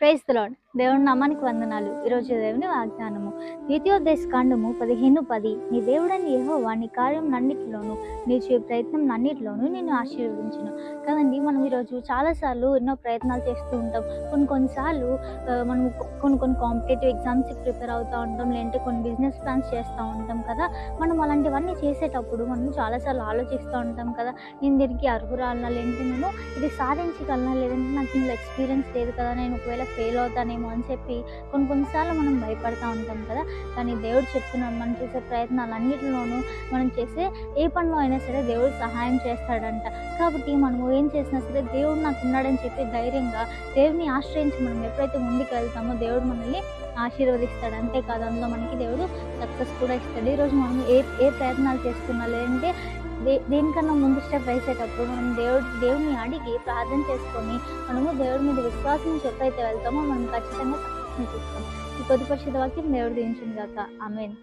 Praise lord దేవుని నామానికి వందనాలు. ఈరోజు దేవుని వాగ్దానము. ద్వితీయోదేశ కాండము పదిహేను పది. నీ దేవుడని యెహోవా నీ కార్యం నన్నిటిలోను నీ చే ప్రయత్నం నన్నిటిలోను నేను ఆశీర్వదించను. కదండి మనం ఈరోజు చాలాసార్లు ఎన్నో ప్రయత్నాలు చేస్తూ ఉంటాం. కొన్ని కొన్నిసార్లు మనం కొన్ని కొన్ని కాంపిటేటివ్ ఎగ్జామ్స్కి ప్రిపేర్ అవుతూ ఉంటాం. లేదంటే కొన్ని బిజినెస్ ప్లాన్స్ చేస్తూ ఉంటాం కదా. మనం అలాంటివన్నీ చేసేటప్పుడు మనం చాలాసార్లు ఆలోచిస్తూ ఉంటాం కదా. నేను దీనికి అర్హురాలనా? లేదంటే నేను ఇది సాధించగలనా? లేదంటే నాకు ఇందులో ఎక్స్పీరియన్స్ లేదు కదా. నేను ఒకవేళ ఫెయిల్ అవుతానేమో అని చెప్పి కొన్ని కొన్నిసార్లు మనం భయపడతా ఉంటాం కదా. కానీ దేవుడు చెప్తున్నాడు మనం చేసే ప్రయత్నాలన్నిటిలోనూ మనం చేసే ఏ పనిలో అయినా సరే దేవుడు సహాయం చేస్తాడంట. కాబట్టి మనము ఏం చేసినా సరే దేవుడు నాకు ఉన్నాడని చెప్పి ధైర్యంగా దేవుడిని ఆశ్రయించి మనం ఎప్పుడైతే ముందుకు వెళ్తామో దేవుడు మనల్ని ఆశీర్వదిస్తాడు. అంతేకాదు అందులో మనకి దేవుడు సక్సెస్ కూడా ఇస్తాడు. ఈరోజు మనం ఏ ఏ ప్రయత్నాలు చేస్తున్నా లేదంటే దే దేనికన్నా ముందు స్టెప్ వేసేటప్పుడు మనం దేవుడు దేవుని అడిగి ప్రార్థన చేసుకొని మనము దేవుడి మీద విశ్వాసం నుంచి ఎప్పుడైతే వెళ్తామో మనం ఖచ్చితంగా సక్సెస్ని చూస్తాం. ఈ కొద్ది పరిషత్ వాక్యం దేవుడు దించింది కాక ఆమెన్.